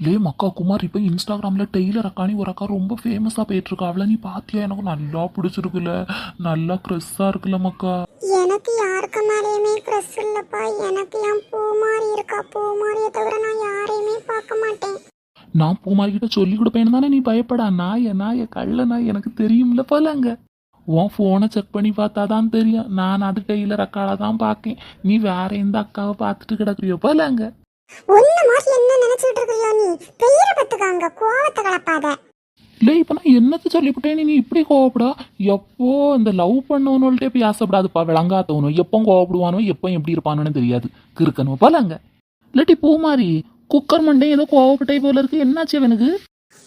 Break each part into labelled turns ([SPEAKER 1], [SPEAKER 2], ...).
[SPEAKER 1] லே மக்கா குமார் இப்போ இன்ஸ்டாகிராமில் டெய்லர் அக்கானி ஒரு அக்கா ரொம்ப ஃபேமஸாக போயிட்டு இருக்கா அவளை நீ பாத்தியா? எனக்கு நல்லா பிடிச்சிருக்குல்ல. நல்லா க்ரெஸ்ஸாக இருக்குல்ல மக்கா
[SPEAKER 2] எனக்கு யாருக்கு மேலேயுமே க்ரெஸ் இல்லப்பா. எனக்கு என் பூ மாதிரி இருக்கா? பூ மாதிரியை தவிர நான் யாரையுமே பார்க்க மாட்டேன்.
[SPEAKER 1] நான் பூமாரிக்கிட்ட சொல்லி கொடுப்பேன்னு தானே நீ பயப்படா? நாய நாய கள்ள நாய் எனக்கு தெரியும்ல போலங்க. உன் ஃபோனை செக் பண்ணி பார்த்தா தான் தெரியும். நான் அது டெய்லர் அக்காவை தான் பார்க்கேன். நீ வேற எந்த அக்காவை பார்த்துட்டு கிடக்குறியோ போலங்க.
[SPEAKER 2] ஒன்னு மாதிரி என்ன நினைச்சிட்டு இருக்கியோ நீ? பெயரை பத்துக்காங்க கோவத்தை கலப்பாத.
[SPEAKER 1] இல்லை இப்போ நான் என்னத்து சொல்லிவிட்டேன் நீ? இப்படி கோவப்படா. எப்போ இந்த லவ் பண்ணவனோல்ட்டே போய் ஆசைப்படாதுப்பா விளங்காத்தவனும் எப்போ கோவப்படுவானோ எப்போ எப்படி இருப்பானோன்னு தெரியாது. கிறுக்கணும் போலங்க. இல்லாட்டி பூமாரி குக்கர் மண்டே ஏதோ கோவப்பட்டே போல இருக்கு. என்னாச்சு அவனுக்கு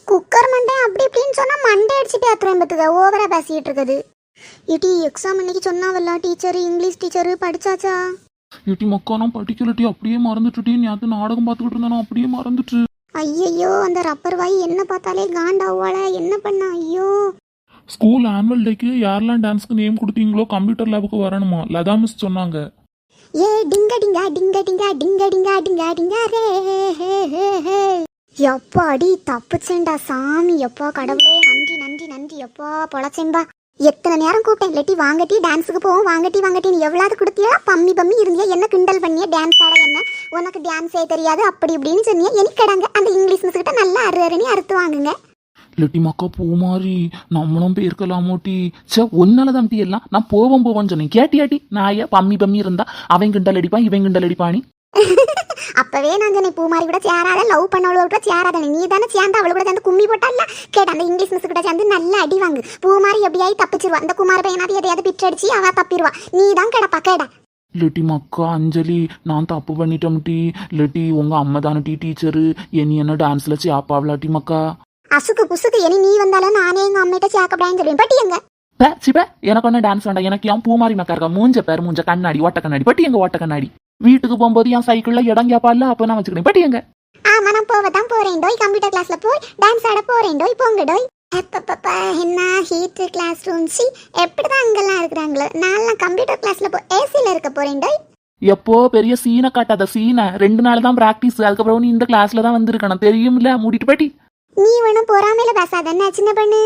[SPEAKER 2] குக்கர் மண்டே அப்படி இப்படின்னு சொன்னா மண்டே அடிச்சுட்டு அத்துறேன் பத்துக்க. ஓவரா பேசிட்டு இருக்குது. இடி எக்ஸாம் இன்னைக்கு சொன்னாவல்ல டீச்சர் இங்கிலீஷ் டீச்சர் படிச்சாச்சா?
[SPEAKER 1] இட்டி மக்கா நான் படிக்கலட்டி அப்படியே மறந்துட்டுட்டி நேற்று நாடகம் பார்த்துக்கிட்டு இருந்தேன் நான் அப்படியே மறந்துட்டு.
[SPEAKER 2] ஐயையோ அந்த ரப்பர் வாய் என்ன பார்த்தாலே காண்டாவாள என்ன பண்ண ஐயோ.
[SPEAKER 1] ஸ்கூல் ஆனுவல் டேக்கு யாரெல்லாம் டான்ஸ்க்கு நேம் கொடுத்தீங்களோ கம்ப்யூட்டர் லேபுக்கு வரணுமா? லதா மிஸ் சொன்னாங்க.
[SPEAKER 2] ஏ டிங்க Dinka டிங்க Dinka டிங்க Dinka Dinka Dinka ரே எப்பா அடி தப்புச்சேன்டா சாமி எப்பா கடவுளே நன்றி நன்றி நன்றி எப்பா பொழச்சேன்பா எத்தனை நேரம் கூப்பிட்டேன்? லெட்டி வாங்கட்டி டான்ஸுக்கு போவோம். வாங்கட்டி வாங்கட்டி நீ எவ்வளவு கொடுத்தியா? பம்மி பம்மி இருந்தியா? என்ன கிண்டல் பண்ணிய? டான்ஸ் ஆட என்ன? உனக்கு டான்ஸே தெரியாது அப்படி இப்படின்னு சொன்னியா? எனக்கடங்க அந்த இங்கிலீஷ் மிஸ் கிட்ட நல்லா அரு அருணி அறுத்து வாங்குங்க.
[SPEAKER 1] லெட்டி மக்கா போ மாதிரி நம்மளும் போயிருக்கலாமோட்டி சே ஒன்னால தான் எல்லாம். நான் போவோம் போவோம்னு சொன்னேன். கேட்டியாட்டி நாய பம்மி பம்மி இருந்தா? அவன் கிண்டல் அடிப்பான் இவன் கிண்டல் அடிப்பானி?
[SPEAKER 2] அப்பவே நான் சொன்னேன் பூ மாதிரி கூட சேராத லவ் பண்ணவளோ கூட சேராத. நீ தானே சேர்ந்து அவளு கூட சேர்ந்து கும்மி போட்டல்ல கேட்ட அந்த இங்கிலீஷ் மிஸ் கிட்ட சேர்ந்து நல்லா அடி வாங்கு. பூ மாதிரி எப்படியாவது தப்பிச்சிருவா. அந்த குமார பையனாவது எதையாவது பிச்சு அடிச்சு அவ தப்பிடுவா நீ தான் கிடப்பா கேட.
[SPEAKER 1] இல்லாட்டி மக்கா அஞ்சலி நான் தப்பு பண்ணிட்டோம் டி. இல்லாட்டி உங்க அம்மா தானே டி டீச்சரு என்னி என்ன டான்ஸ்ல சேப்பாவலாட்டி மக்கா?
[SPEAKER 2] அசுக்கு புசுக்கு இனி நீ வந்தாலும் நானே எங்க அம்மிட்ட சேர்க்கப்படான்னு சொல்லுவேன். பட்டி எங்க?
[SPEAKER 1] பே சிப்பே எனக்கு ஒன்றும் டான்ஸ் வேண்டாம். எனக்கு ஏன் பூ மாதிரி மக்கா இருக்கா? மூஞ்ச பேர் மூஞ்ச கண்ணாடி ஓட்ட கண்ணாடி. பட்டி எங்க ஓட்ட கண்ணாடி? வீட்டுக்கு போகும்போது என் சைக்கிள்ல இடம் கேப்பால அப்ப நான் வச்சுக்கிறேன் பட்டி எங்க?
[SPEAKER 2] ஆமா நான் போவதான் போறேன். டோய் கம்ப்யூட்டர் கிளாஸ்ல போய் டான்ஸ் ஆட போறேன். டோய் போங்க டோய். அப்பப்பப்பா என்ன ஹீட் கிளாஸ் ரூம் சி எப்படிதான் அங்கெல்லாம் இருக்கிறாங்களோ? நான் கம்ப்யூட்டர் கிளாஸ்ல போ ஏசில இருக்க போறேன் டோய்.
[SPEAKER 1] எப்போ பெரிய சீனை காட்டாத சீனை ரெண்டு நாள் தான் பிராக்டிஸ் அதுக்கப்புறம் நீ இந்த கிளாஸ்ல தான் வந்திருக்கணும். தெரியும்ல மூடிட்டு பட்டி
[SPEAKER 2] நீ ஒன்றும் பொறாமையில பேசாத. என்ன சின்ன பண்ணு?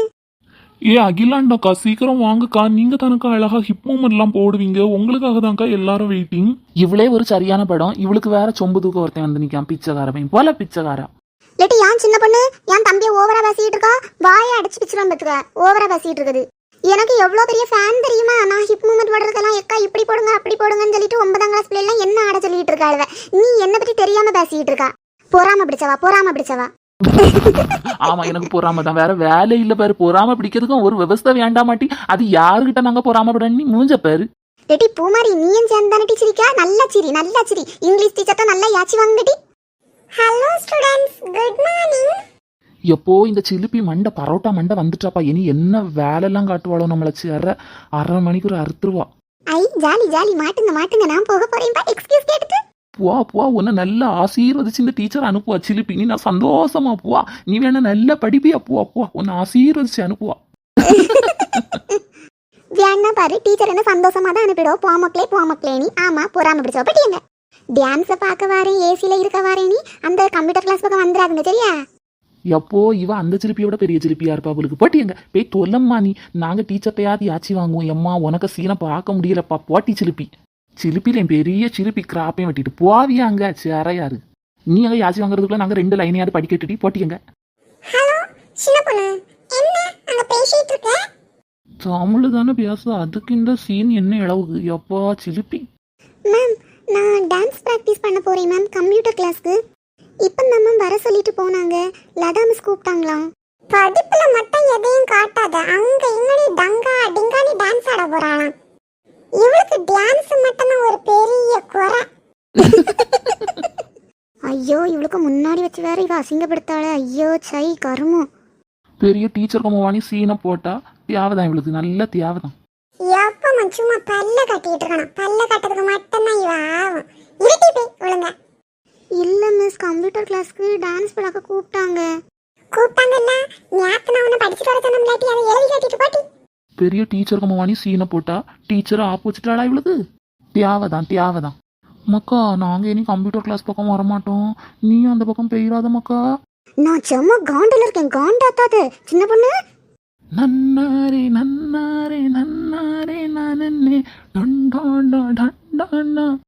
[SPEAKER 1] ஏ அகிலாண்டாக்கா சீக்கிரம் வாங்கக்கா. நீங்க தானக்கா அழகா ஹிப் மூமெண்ட் போடுவீங்க. உங்களுக்காக தான்க்கா எல்லாரும் வெயிட்டிங் இவளே ஒரு சரியான படம். இவளுக்கு வேற சொம்பு தூக்க ஒருத்தன் வந்து நிக்கான் பிச்சைக்காரன் போல பிச்சைக்காரா.
[SPEAKER 2] இல்லாட்டி ஏன் சின்ன பொண்ணு? ஏன் தம்பியை ஓவரா பேசிட்டு இருக்கா? வாயை அடிச்சு பிச்சிரும் பத்துக்க. ஓவரா பேசிட்டு இருக்குது. எனக்கு எவ்வளோ பெரிய ஃபேன் தெரியுமா? நான் ஹிப் மூமெண்ட் போடுறதுக்கெல்லாம் எக்கா இப்படி போடுங்க அப்படி போடுங்கன்னு சொல்லிட்டு ஒன்பதாம் கிளாஸ் பிள்ளைலாம் என்ன ஆட சொல்லிட்டு இருக்கா நீ என்ன பத்தி தெரியாம பேசிட்டு இருக்கா? பொறாம பிடிச்சவா? பொறாம பிடிச்சவா?
[SPEAKER 1] ஆமா எனக்கு பொறாம தான். வேற வேலை இல்ல பாரு. பொறாம பிடிக்கிறதுக்கும் ஒரு விவசாய வேண்டாமாட்டி. அது யாருகிட்ட நாங்க பொறாம நீ மூஞ்ச பாரு.
[SPEAKER 2] டெட்டி பூமாரி நீயும் சேர்ந்தானே டீச்சரிக்கா நல்லா சிரி நல்லா சிரி. இங்கிலீஷ் டீச்சர் தான் நல்லா யாச்சி வாங்கடி ஹலோ ஸ்டூடெண்ட்ஸ் குட் மார்னிங்
[SPEAKER 1] எப்போ இந்த சிலிப்பி மண்டை பரோட்டா மண்டை வந்துட்டாப்பா. இனி என்ன வேலையெல்லாம் காட்டுவாளோ நம்மள சேர அரை மணிக்கு ஒரு அறுத்துருவா.
[SPEAKER 2] ஐ ஜாலி ஜாலி. மாட்டுங்க மாட்டுங்க. நான் போக போறேன்பா. எக்ஸ்கியூஸ் கேட்டுட்டு.
[SPEAKER 1] புவா புவா உன்னை நல்லா ஆசீர்வதிச்சு இந்த டீச்சர் அனுப்புவா சிலிப்பி நீ நான் சந்தோஷமா புவா நீ வேணா நல்லா படிப்பியா புவா புவா உன்னை ஆசீர்வதிச்சு அனுப்புவா
[SPEAKER 2] வேணா பாரு டீச்சர் என்ன சந்தோஷமா தான் அனுப்பிடுவோம் போமக்களே போமக்களே நீ ஆமா பொறாம பிடிச்சவ பட்டியங்க டான்ஸை பார்க்க வரேன் ஏசில இருக்க வரேன் நீ அந்த கம்ப்யூட்டர் கிளாஸ் பக்கம் வந்துடாதுங்க சரியா
[SPEAKER 1] எப்போ இவ அந்த சிலிப்பியோட பெரிய சிலிப்பியா இருப்பா அவளுக்கு போட்டி எங்க போய் தொல்லம்மா நீ நாங்க டீச்சர்ட்டையாவது யாச்சி வாங்குவோம் எம்மா உனக்கு சீனை பார்க்க முடியலப்பா போட்டி சிலிப்பி சிலிப்பில என் பெரிய சிலிப்பி கிராப்பையும் வெட்டிட்டு போவியா அங்க? சேரையாரு நீ அங்க யாச்சி வாங்குறதுக்குள்ள நாங்க ரெண்டு லைனையாவது படிக்கட்டுடி
[SPEAKER 2] இருக்க?
[SPEAKER 1] தமிழ் தானே பேச அதுக்கு இந்த சீன் என்ன இளவுக்கு? எப்பா சிலிப்பி.
[SPEAKER 2] மேம் நான் டான்ஸ் ப்ராக்டிஸ் பண்ண போறேன் மேம் கம்ப்யூட்டர் கிளாஸ்க்கு இப்போ தான் மேம் வர சொல்லிட்டு போனாங்க லதா மிஸ் கூப்பிட்டாங்களாம். படிப்புல மட்டும் எதையும் காட்டாத அங்க இங்கடி டங்கா டிங்கானி டான்ஸ் ஆட போறாளாம். இவளுக்கு டான்ஸ் மட்டும் ஒரு பெரிய குறை. ஐயோ இவளுக்கு முன்னாடி வச்சு வேற இவ அசிங்கப்படுத்தாளே. ஐயோ சை கருமம்.
[SPEAKER 1] பெரிய டீச்சர் கம்மவாணி சீனை போட்டா தேவைதான் இவளுக்கு நல்ல தேவைதான்
[SPEAKER 2] எப்ப சும்மா பல்ல கட்டிட்டு இருக்கணும். பல்ல கட்டுறதுக்கு மட்டும்தான் இவ ஆகும். இருட்டி போய் ஒழுங்க. இல்ல மிஸ் கம்ப்யூட்டர் கிளாஸ்க்கு டான்ஸ் பழக்க கூப்பிட்டாங்க. கூப்பிட்டாங்கல்ல நேத்து நான் உன்னை படிச்சுட்டு வர சொன்ன இல்லாட்டி அதை எழுதி கட்டிட்டு போட்டி.
[SPEAKER 1] பெரிய டீச்சருக்கு மவானி சீனை போட்டா டீச்சரை ஆப்போசிட்டாடா இவளுக்கு தியாவை தான் தியாவை தான் மக்கா நாங்கள் இனி கம்ப்யூட்டர் கிளாஸ் பக்கம் வரமாட்டோம். நீ அந்த பக்கம் பெய்யாத மக்கா.
[SPEAKER 2] நான் செம்ம காண்டில் இருக்கேன். காண்டா தாது சின்ன பொண்ணு?
[SPEAKER 1] நன்னாரே நன்னாரே நன்னாரே நான் டண்டாண்டா டண்டாண்டா